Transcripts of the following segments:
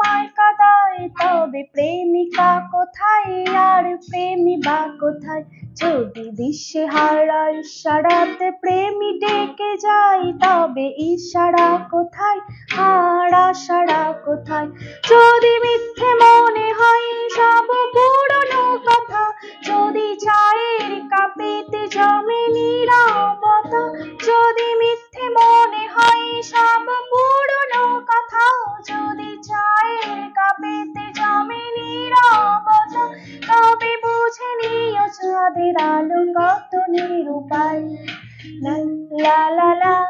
তোমায় কাদায়, তবে প্রেমিকা কোথায় আর প্রেমী বা কোথায়? যদি দিশে হারা ইশারাতে প্রেমী ডেকে যায়, তবে ইশারা কোথায়? আর আশারা কোথায়? যদি মিথ্যে মনে হয় সব পুরনো কথা, যদি চায়ের কাপেতে জমে নীরবতা, যদি নিও চাঁদের আলো কত নিরুপায় লা লা লা লা লা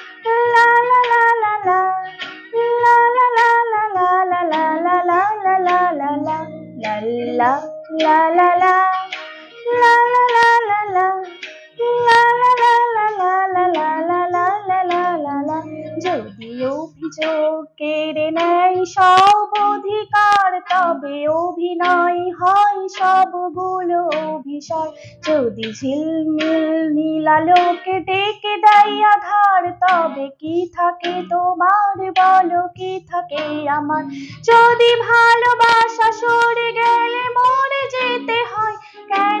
la la la la la La la la la la La la la la la la la la la la la la la যদি অভিযোগ কেড়ে নেয় সব অধিকার তবে অভিনয় হয় সবগুলো অভিশয় যদি ঝিলমিল নীলালোকে ডেকে দেয় আধার, তবে কি থাকে তোমার? বলো, কি থাকে আমার? যদি ভালোবাসা সরে গেলে মরে যেতে হয়, কেন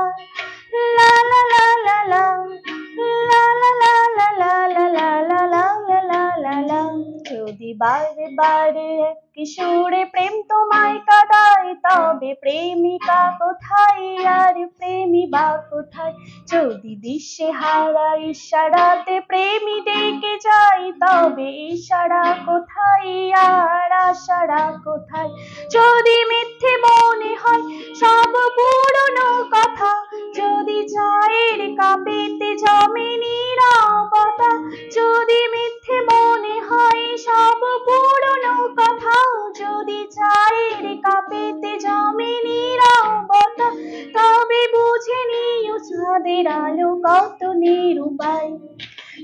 যদি বারে বারে সুরে প্রেম তোমায় কাদায়, তবে প্রেমিকা কোথায় আর প্রেমী বা কোথায়? যদি দিশে হারা ইশারাতে প্রেমী ডেকে যায়, তবে ইশারা কোথায় আর আশারা কোথায়? যদি মিথ্যে মনে হয় সব পুরনো কথা, যদি চায়ের কাপেতে জমে